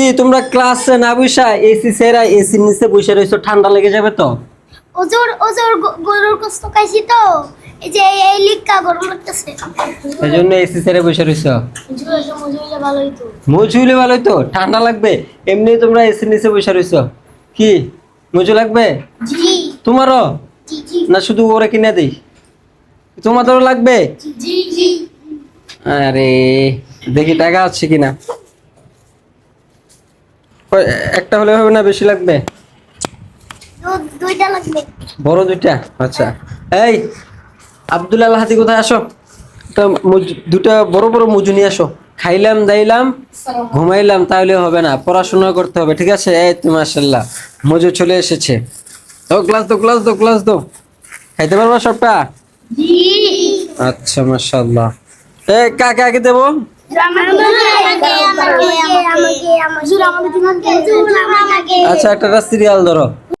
কি তোমরা ক্লাসে না বসা এসি সেরা এসির নিচে বসে রয়েছো ঠান্ডা লেগে যাবে তো? ওজোর ওজোর গরুর কষ্ট খাইছি তো। এই যে এই লিক্কা গরম লাগতেছে। এই জন্য এসি সেরে বসে রয়েছো মজুর মজুর ভালো হইতো ঠান্ডা লাগবে। এমনি তোমরা এসির নিচে বসে রয়েছো কি? মজু লাগবে? জি। তোমারও? জি জি। না শুধু ওরা কিনে দিই? তোমাদেরও লাগবে? জি জি। আরে দেখি টাকা আছে কিনা। একটা হলে হবে না বেশি লাগবে? দুইটা লাগবে। বড় দুইটা? আচ্ছা। এই আব্দুল আল হাতি কোথায় আসো? দুটা বড় বড় মুজু নিয়ে আসো। খাইলাম দাইলাম ঘুমাইলাম তাহলে হবে না। পড়াশোনা করতে হবে ঠিক আছে? এই তো মাসাল্লাহ মজু চলে এসেছে। তো ক্লাস দো ক্লাস দো ক্লাস দো খাইতে পারবা সবটা? আচ্ছা মাশাল্লাহ এ কাকে আগে দেবো? আচ্ছা একটা সিরিয়াল ধরো।